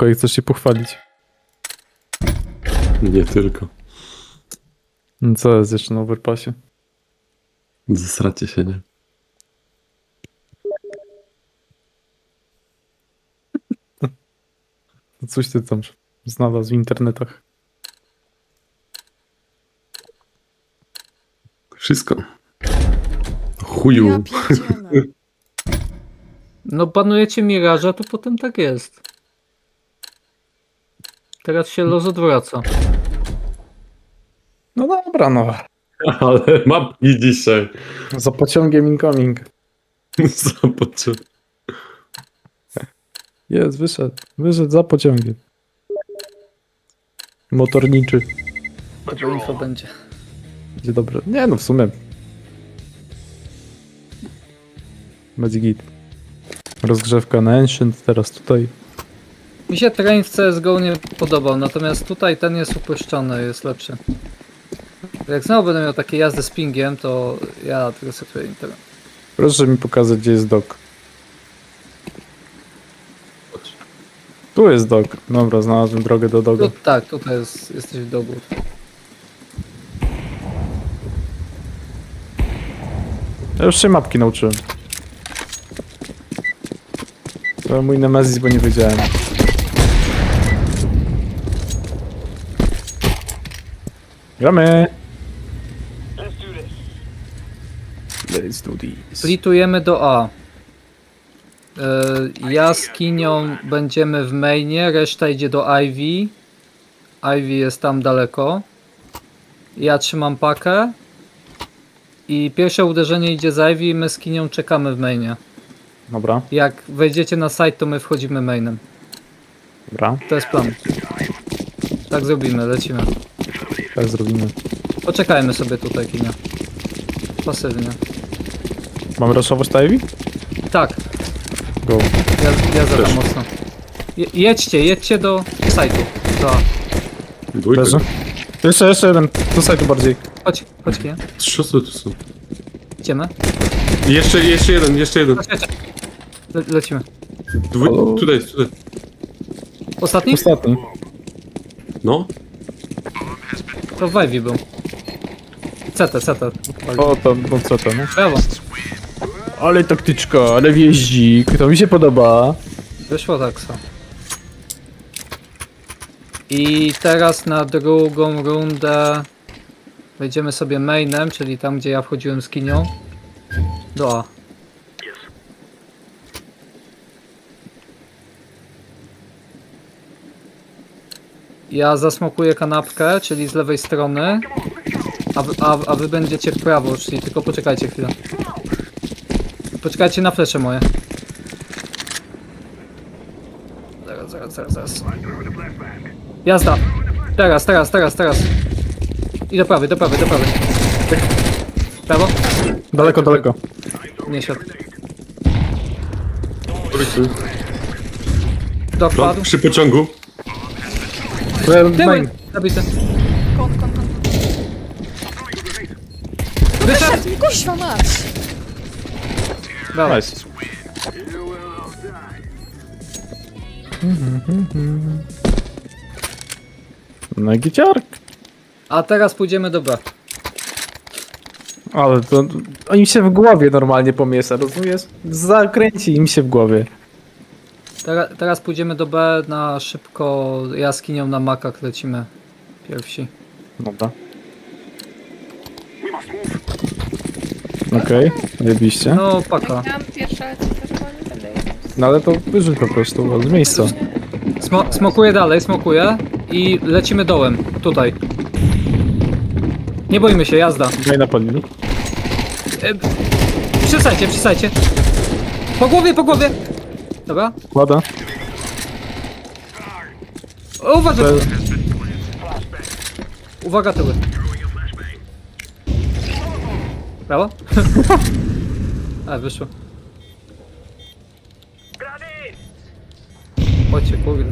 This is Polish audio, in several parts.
Kolej, chcesz się pochwalić. Nie tylko. No Co jest jeszcze na overpassie? Zasracie się, nie? No Coś ty tam znalazł w internetach. Wszystko. Chuju. Ja pierdzielę. No banujecie Miraża, to potem tak jest. Teraz się los odwraca. No dobra, no. Ale mapki dzisiaj. Za pociągiem incoming. Zobaczę. Jest, wyszedł. Wyszedł za pociągiem. Motorniczy. Tego info będzie. Będzie dobre. Nie no, w sumie. Będzie git. Rozgrzewka na Ancient, teraz tutaj. Mi się train w CSGO nie podobał, natomiast tutaj ten jest uproszczony, jest lepszy. Jak znowu będę miał takie jazdy z pingiem, to ja resetuję internet. Proszę mi pokazać, gdzie jest dok. Tu jest dok. Dobra, znalazłem drogę do doga. Tu, tak, tutaj jest, jesteś w dogu. Ja już się mapki nauczyłem. To mój Nemezis, bo nie wiedziałem. Gramy! Let's do this. Splitujemy do A. E, Ja z Kinią będziemy w mainie, reszta idzie do Ivy. Ivy jest tam daleko. Ja trzymam pakę. I pierwsze uderzenie idzie z Ivy i my z Kinią czekamy w mainie. Dobra, Jak wejdziecie na site, to my wchodzimy mainem. dobra, To jest plan. Tak zrobimy, lecimy. Tak zrobimy. Poczekajmy sobie tutaj, Kinia. Pasywnie. Mamy raszować Ivy? Tak, Go. ja, ja zadam Też. mocno. Je, jedźcie, jedźcie do site'u. Do. Dwójka. Leży. Jeszcze, jeszcze jeden. Do sajtu bardziej. Chodź, chodź, Kinia. Trzy osoby tu są. Idziemy. Jeszcze, jeszcze jeden, jeszcze jeden. Chodź, chodź. Le lecimy. Dwój... Tutaj, tutaj. Ostatni? Ostatni. No. To w Ivy był. CT, CT. O, to, no co no? Brawo. Ale taktyczka, ale wjeździk, to mi się podoba. Wyszło taksa. I teraz na drugą rundę wejdziemy sobie mainem, czyli tam gdzie ja wchodziłem z kinią. Do A. Ja zasmokuję kanapkę, czyli z lewej strony, a wy, a, a wy będziecie w prawo, czyli tylko poczekajcie chwilę. Poczekajcie na flesze moje. Zaraz, zaraz, zaraz, zaraz. Jazda! Teraz, teraz, teraz, teraz. I do prawej, do prawej, do prawej. Prawo? Daleko, daleko. Nie siadł. Trójcy. Do No, przy pociągu. Tyły. Tyły! Zabity. Kon, kon, kon. Wyszedł! Kuźwa mać! Brawo. Nice. No i giciark. A teraz pójdziemy do B. Ale to im się w głowie normalnie pomiesza, rozumiesz? Zakręci im się w głowie. Tera, teraz pójdziemy do B na szybko jaskinią na makak lecimy. Pierwsi. Dobra. Okej, zajebiście. No paka. Tam pierwsza cyferka, nie będę jechał. No ale to wyrzuć po prostu z miejsca. Smo smokuję dalej, smokuję i lecimy dołem. Tutaj. Nie boimy się, jazda. No i napadli. E, przystajcie, przystajcie. Po głowie, po głowie. Dobra. Kłada. O, Uważaj. Uwaga tyły. Brawo. A, wyszło. Chodźcie, kurde.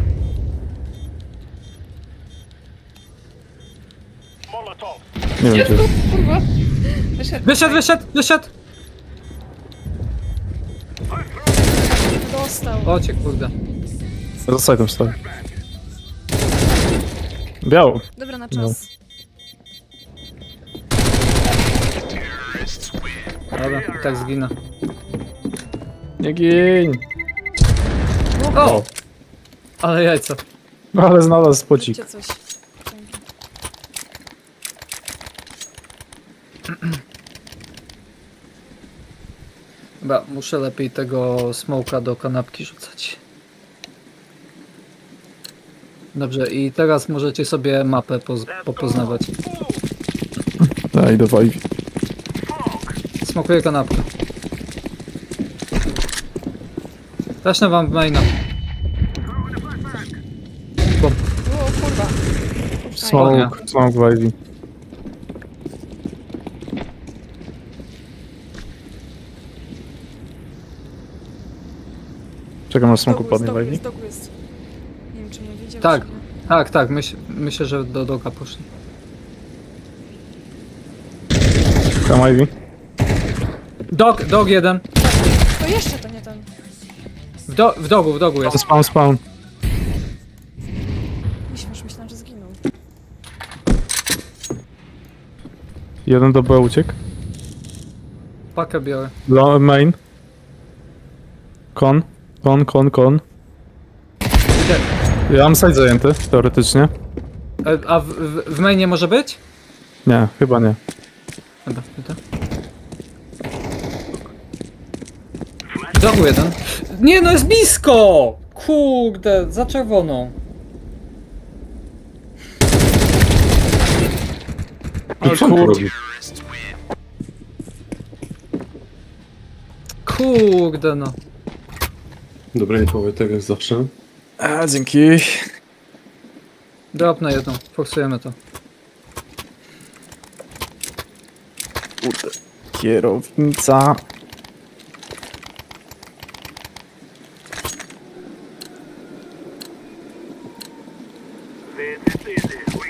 Nie wiem, czy... Kurwa. Wyszedł. Wyszedł, wyszedł, wyszedł. Dostał. Chodźcie, kurde. Za stoi. Biało. Dobra, na No. czas. Dobra, i tak zginę. Nie gin. O! Ale jajco. No ale znalazł spocik. Róbcie coś. Dobra, muszę lepiej tego smoka do kanapki rzucać. Dobrze, i teraz możecie sobie mapę poz popoznawać. Daj, dawaj. Smokuję kanapkę. Zacznę wam maina. Bom. O kurwa. Smoke, smoke Czekam aż jest, dogu jest. Nie wiem, czy mnie widział, Tak. czy nie. Tak, tak, myśl, myślę, że do doga poszli. Tam Ivy. Dog, dog jeden. To jeszcze to nie ten. W, do, w dogu, w dogu jest. Spawn, spawn. Myślałem, że myślałem, że zginął. Jeden do B uciekł. Pakę biorę. Lo- Main. Kon. Kon, kon, kon. Ja mam side zajęty, teoretycznie. E, A w, w, w mainie może być? Nie, chyba nie. Dobra. W dogu jeden. Nie no, jest blisko! Kurde, za czerwoną. To co on tu robi? Kurde no. Dobra, nie powiem tak jak zawsze. A, dzięki. Drop na jedną, forsujemy to. Kierownica.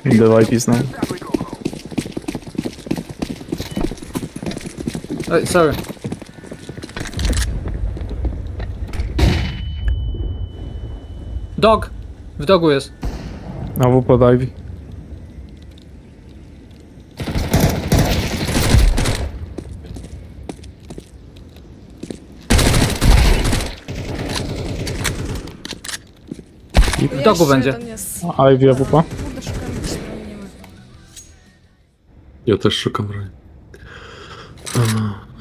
Idę w IP znowu. Ej, sorry. Dog! W dogu jest. Znowu pod Ivy. W dogu Jeszcze będzie. jeden jest. Ivy, AWP. Kurde, nie ma. Ja też szukam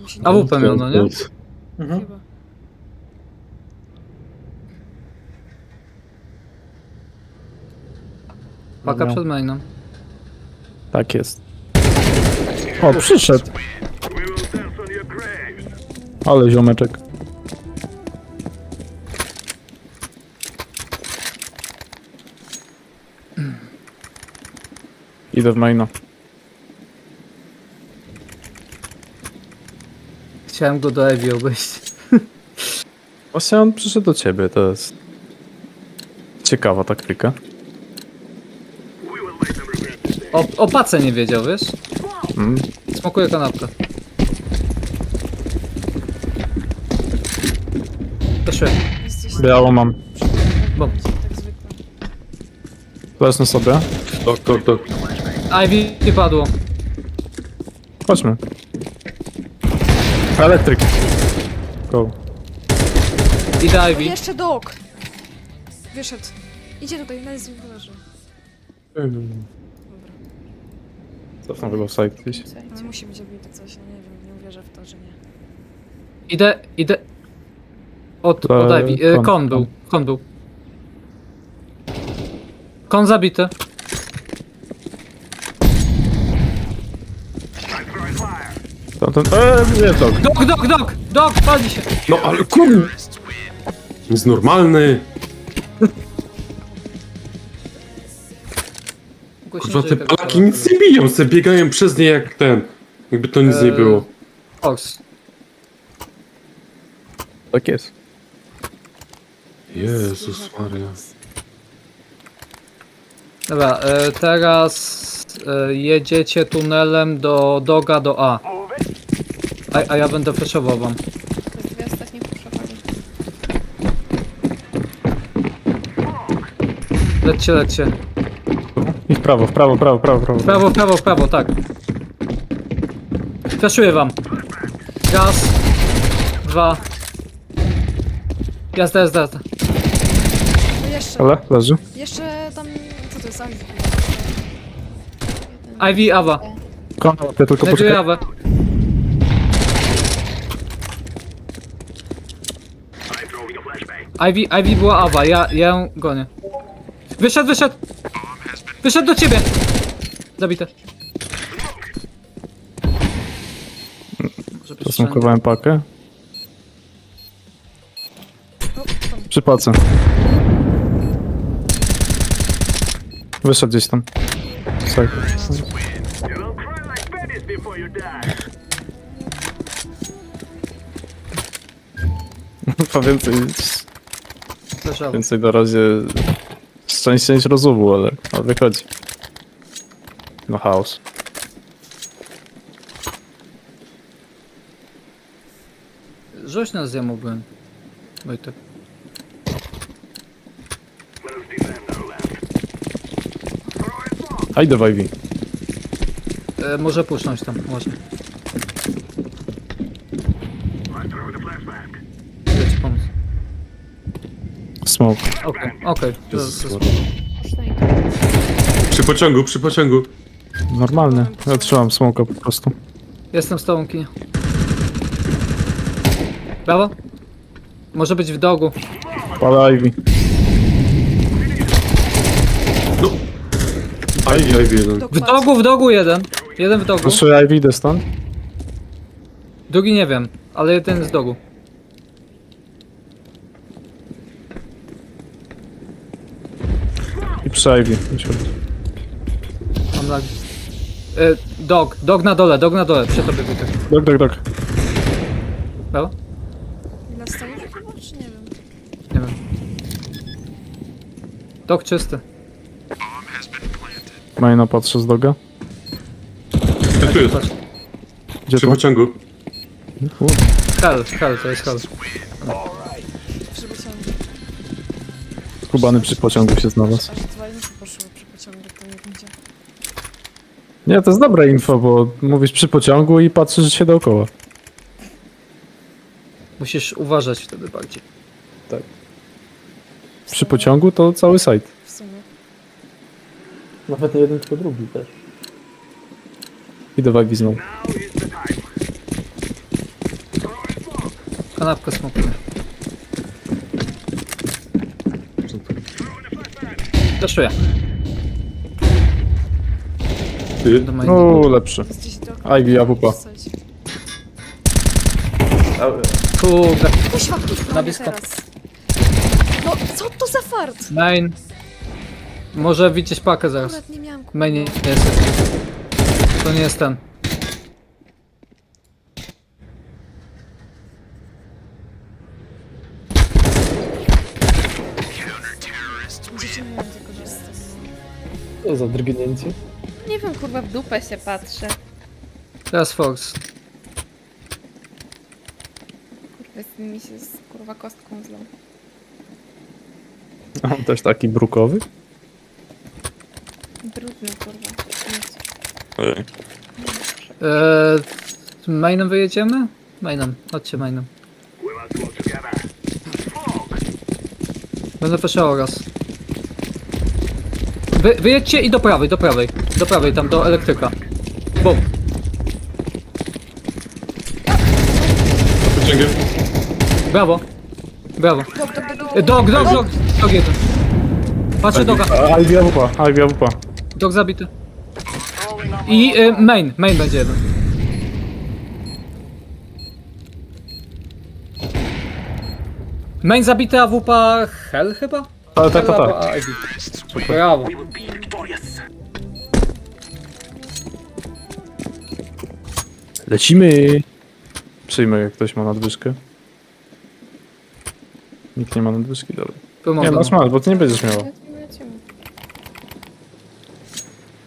się nie AWP miał, no nie? Nic. chyba. Paka przed mainem. Tak jest. O, przyszedł. Ale ziomeczek. Idę w maina. Chciałem go do Evi obejść. Właśnie on przyszedł do ciebie, to jest... Ciekawa taktyka. O, o pace nie wiedział, wiesz? Mm. Smokuję kanapkę. Proszę. Jest Biało mam. Bom. tak zwykle. Zacznę sobie. Tok, tok, tok. Ivy padło. Chodźmy. Elektryk. Go. Idę O, Ivy. jeszcze dog! Wyszedł. Idzie tutaj, na z nim leży. Cofnę chyba w side gdzieś. No, musi być obity coś, no nie wiem, nie uwierzę w to, że nie. Idę, idę. Od, To od Ivy. E, kon, kon był, kon był. Kon zabity. Tamten... Eee, nie to. Dog, dog, dog! Dog, pali się! No ale kur... Jest normalny. Kurwa, te palaki nic nie biją, se biegają przez nie jak ten. Jakby to nic nie Eee. było. Fox. Tak jest. Jezus Maria. Dobra, e, teraz e, jedziecie tunelem do doga do A. A, a ja będę flashował wam. To dwie ostatnie potrzebne. Lećcie, lećcie. I w prawo, w prawo, w prawo, w prawo, w prawo. W prawo, w prawo, w prawo, tak. Flaszuję wam. Raz. Dwa. Jazda, jazda, jazda. No Jeszcze, Ale, leży. jeszcze tam... Co to jest? Ivy. Ivy, Awa. Konrad, ja tylko Znajduję poczekaj. Awę. Ivy, Ivy była Awa, ja, ja ją gonię. Wyszedł, wyszedł! Wyszedł do ciebie! Zabite. Może być wszędzie. Zasmokowałem pakę. Przy pace. Wyszedł gdzieś tam. Tak. To więcej, Leżało. więcej na razie szczęście niż rozumu, ale, ale wychodzi. No chaos. Rzuć nas ja mógłbym. Wojtek. W Ivy. E, może puszcząć tam, może. Pomóc. Smoke. Okej, okej. to-. Przy pociągu, przy pociągu. Normalny. Ja trzymam smoka po prostu. Jestem z tobą, kinie. Brawo. Może być w dogu. Ale Ivy. No. Aj, aj, jeden. W dogu, w dogu jeden. Jeden w dogu. Proszę Ivy, idę stąd. Drugi nie wiem, ale jeden z dogu. Przy Ivy. Mam lagi. E, dog, dog na dole, dog na dole. Przy tobie, Wojtek. Dok, dok, dok. Brawo? Na stole chyba, czy nie wiem? Nie wiem. Dog czysty. Majna patrzę z doga. Ja tu jest. Patrz. Gdzie Przy pociągu. Hell, hell, to jest hell. Skubany przy pociągu się znalazł. Aż dwa linki poszły przy pociągu, to nie będzie. Nie, to jest dobre info, bo mówisz przy pociągu i patrzysz się dookoła. Musisz uważać wtedy bardziej. W Przy sumie- pociągu to cały site. W sumie. Nawet nie jeden, tylko drugi też. Idę w Ivy znowu. Kanapkę smokuje. Daszuję. Ty. Do mojego. Uuu, lepszy. Jesteś do... Ivy, AWP. Kurde. Kuźwa, Na blisko. teraz. No, co to za fart? Main. Może widzieć pakę zaraz. Akurat nie miałam Main nie jest. To nie jest ten. Tego, że Co za drgnięcie? Nie wiem, kurwa, w dupę się patrzę. Teraz Force. Kurwa, z mi się z kurwa kostką zlą. A on też taki brukowy? Brudny, kurwa. Nic. Eee, mainem wyjedziemy? Mainem, chodźcie mainem. Będę flashował raz. Wy, wyjedźcie i do prawej, do prawej. Do prawej, tam do elektryka. Bum. Pociągiem. Brawo. Brawo. E, Dog, dog, dog. Dog jeden. Patrzę doga. A, Ivy AWP, Ivy AWP. Dog zabity. I y, main, main będzie jeden. Main zabity, AWP Hell chyba? Tak, tak, tak, tak. Brawo. Lecimy! Przyjmę, jak ktoś ma nadwyżkę. Nikt nie ma nadwyżki, dobra. Pomogę Nie, masz, masz, bo ty nie będziesz miała. Lecimy, lecimy.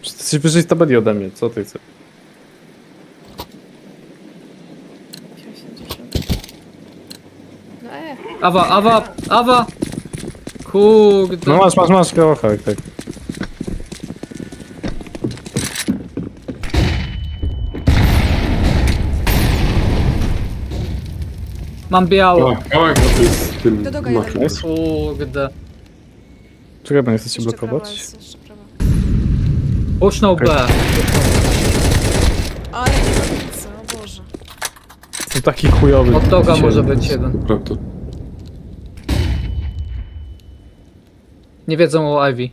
Ty jesteś wyżej z tabeli ode mnie, co ty chcesz? 80. No e, Awa, awa, awa! Kurde. No masz, masz, masz, kochak, tak. Mam biało. Kałak, no to jest z tym Do doga jeden. Nice. Kurde. Czekaj, bo nie chcecie blokować. jest, jeszcze B. Ale nie ma nic, o Boże. To taki chujowy. Od doga może być jeden. Prawda. Nie wiedzą o Ivy.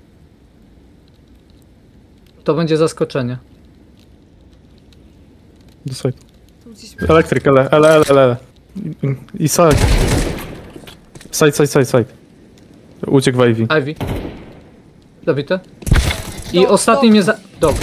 To będzie zaskoczenie. Do side. Tu gdzieś... Elektryk, ele, ele, ele, ele. I- I side. Side, side, side, side. Uciekł w Ivy. Ivy. Dobity. I ostatni mnie za... Dog.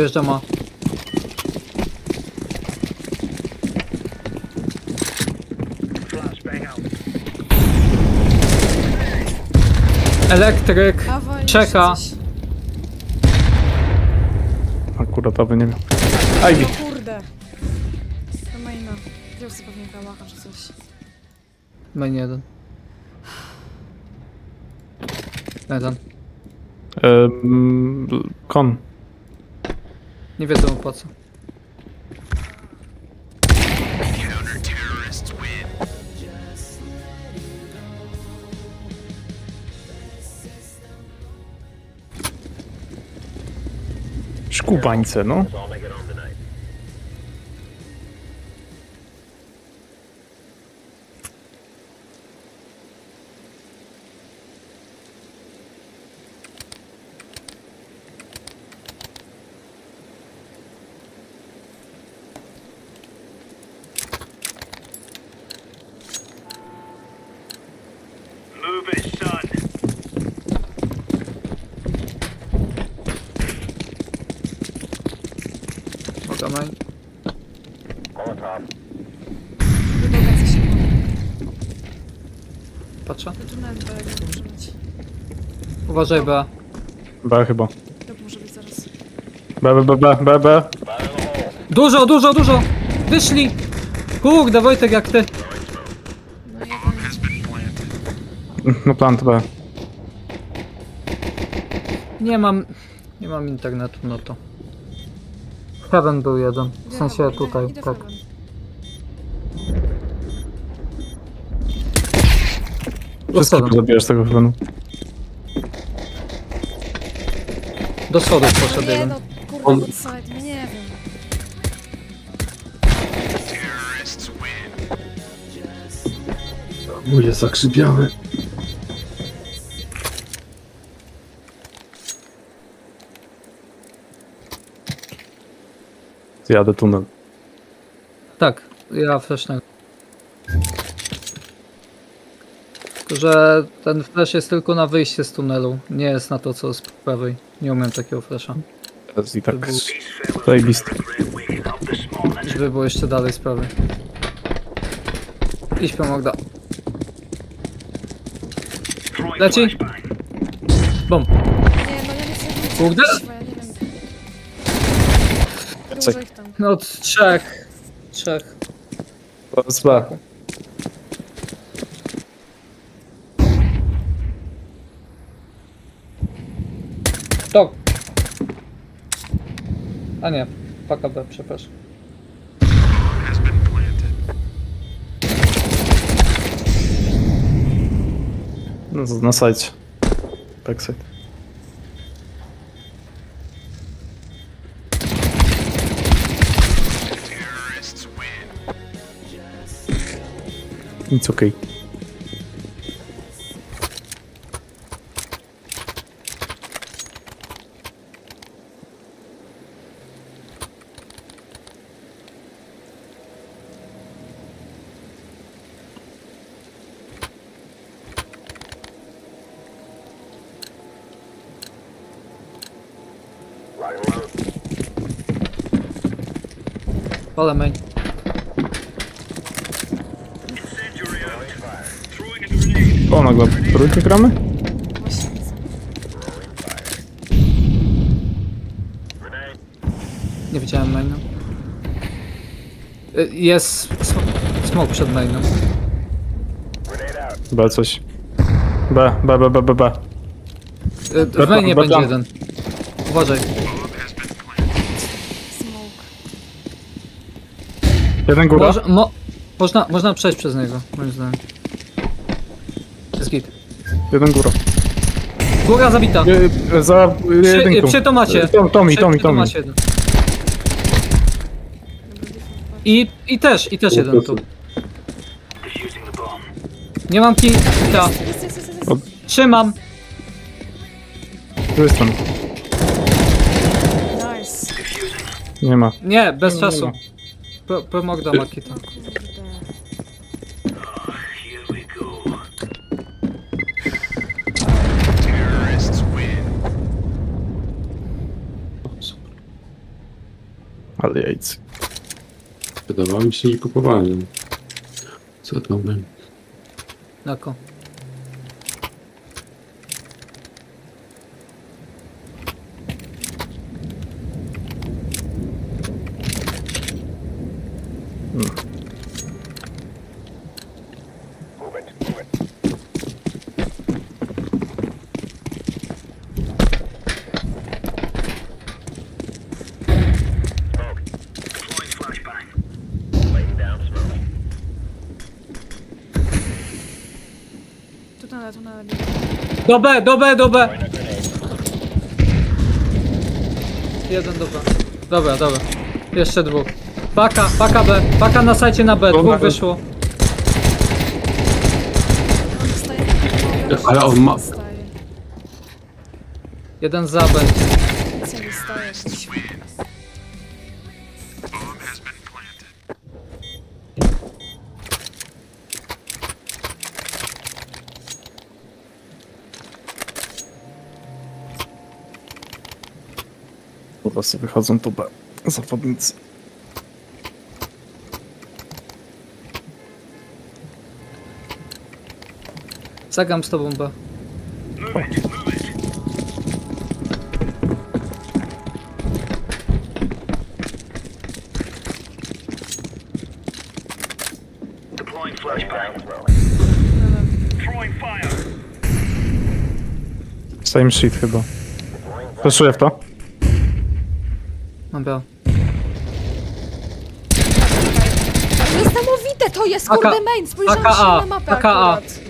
Ja wyjeżdżam A. Elektryk. Dawaj, Czeka. coś. Akurat aby nie miał. Ivy. O kurde. To maina. Wziął sobie pewnie kałacha czy coś. Main jeden. Jeden. Ehm, kon. Nie wiedzą po co. Szkubańce, no. Doga coś się Patrzę. Tunelu to jak może być. Uważaj B. B chyba. To może być zaraz. B, B, B, B, B, B. Dużo, dużo, dużo! Wyszli! Kurde, Wojtek jak ty. No jeden. No plant B. Nie mam... Nie mam internetu, no to. Heaven był jeden. W sensie tutaj, tak. Do zabierasz z tego chyba. Do schodów No poszedł nie jeden. no, kurde, On- outside, no nie wiem. Moje zakrzypiałe. Zjadę tunel. Tak, ja flashnego. Tylko, że ten flash jest tylko na wyjście z tunelu, nie jest na to co z prawej. Nie umiem takiego flasha. Teraz i tak. Zajebisty. Żeby było jeszcze dalej z prawej. Idź Magda. Leci? Bum. Nie, ja nie chcę widzieć. Kurde. Kuźwa, Ja nie wiem. Dużo ich tam. No od trzech. Trzech. Z B. Dog. A nie, paka B, przepraszam. No, na sajcie. Backside. Nic okej. Ale main. O, nagle trójkę gramy? Nie widziałem maina. Y, Jest sm- smoke przed mainem. B coś. B, B, B, B, B, B. Y, W mainie Dobra, będzie tam. jeden. Uważaj. Smoke. Jeden góra. Moż, mo, można, można przejść przez niego, moim zdaniem. Jest git. Jeden góra. Góra zabita. Y, Za y, Przy, jedynką. przy Tomacie. Y, Tom, Tomi, Przy- Tomi, przy Tomi. Tomacie jeden. I, I też, i też jeden tu. Nie mam ki... Ta. Jest, jest, jest, jest, jest. Trzymam. Tu jestem. Nice. Nie ma. Nie, bez czasu. Pro, promogda Makita. Kurde. Ale jajcy. Wydawało mi się, że kupowałem. Co to bym? Jako. Tu na, tu na. Do B, do B, do B! Jeden do B. Dobra, dobra. Jeszcze dwóch. Paka, paka B. Paka na sajcie na B. Dwóch wyszło. On dostaje. Ale on ma- Dostaje. Jeden za B. Sobie wychodzą tu B. Zawodnicy. Zagram z tobą B. Same shit chyba. Flaszuję w to. Dobra. Niesamowite to jest, Aka- kurde main. Spojrzałem AKA, się na mapę AKA. akurat.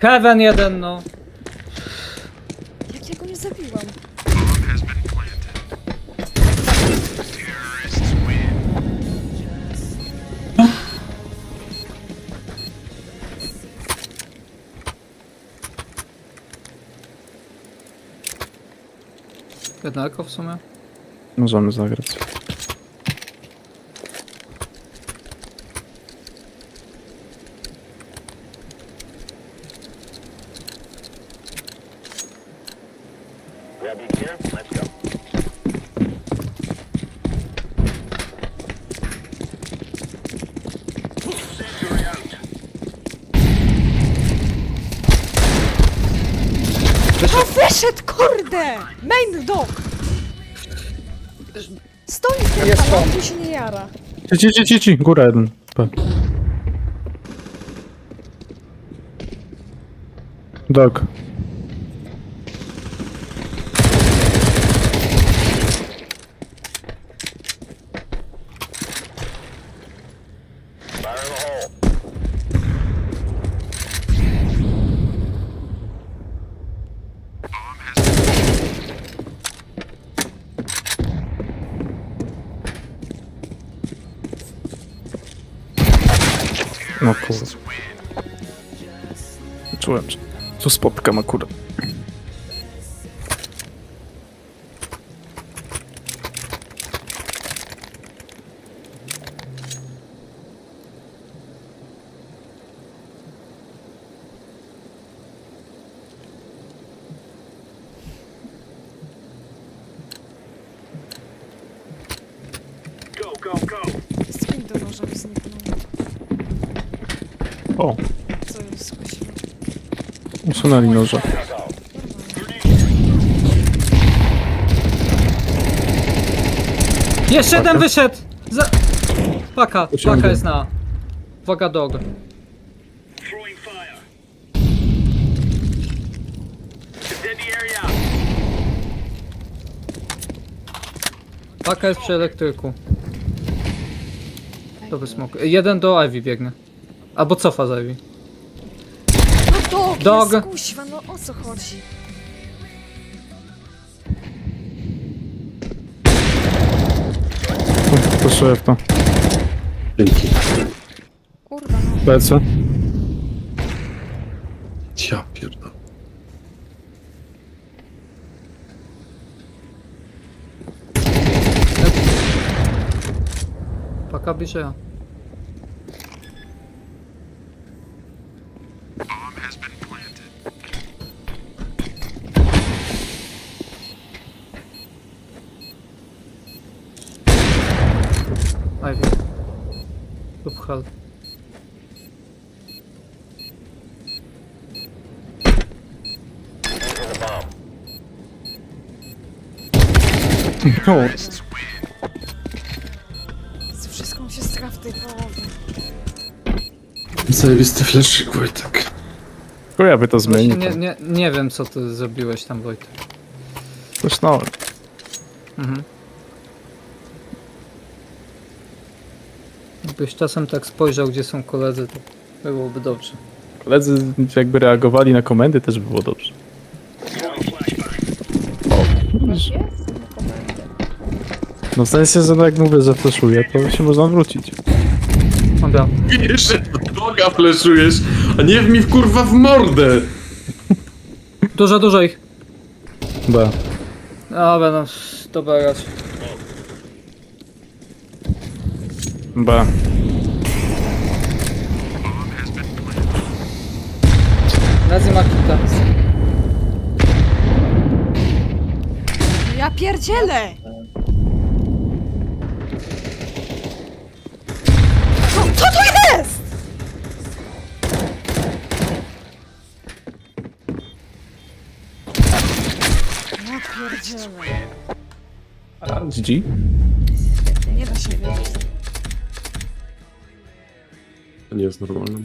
Heaven jeden, no. Jednako w sumie. Możemy zagrać. Wyszedł, kurde! Main dog! Kurwa, on tu się nie jara. Ci, ci, ci, ci. Góra jeden. B. Dog. Kurde. Czułem, że tu spotkam akurat. Spin do noża mi zniknął. O, Co jest kuźwa? Usunęli noże. Jeszcze jeden wyszedł! Za... Paka, paka jest na. Uwaga dog. Paka jest przy elektryku. Dobry smok. Jeden do Ivy biegnie. Albo cofa z Ivy. Dog, Dog. jest kuźwa, no o co chodzi? Proszę w to. Dzięki. Kurwa, no. Lecę. Ja pierdolę. Paka bliżej. Ivy. Lub Hal. O, Z wszystko mi się stra w tej połowie. Zajebisty fleszyk, Wojtek. Tylko ja by to Właśnie zmienił. nie, nie, nie wiem co ty zrobiłeś tam Wojtek. Zresztą, Mhm. Jakbyś czasem tak spojrzał gdzie są koledzy to byłoby dobrze. koledzy jakby reagowali na komendy, też by było dobrze. Jest? No. No w sensie, że no jak mówię, że fleszuje, to się można wrócić. Dobra. Jeszcze doga fleszujesz, a nie w mi w kurwa w mordę! Dużo, dużo ich. B. Dobra, no, dobra raz. B. Nazy ma kita. Ja pierdzielę! Co, co to jest? Ja pierdzielę. A, GG? Nie da się wiedzieć. To nie jest normalne.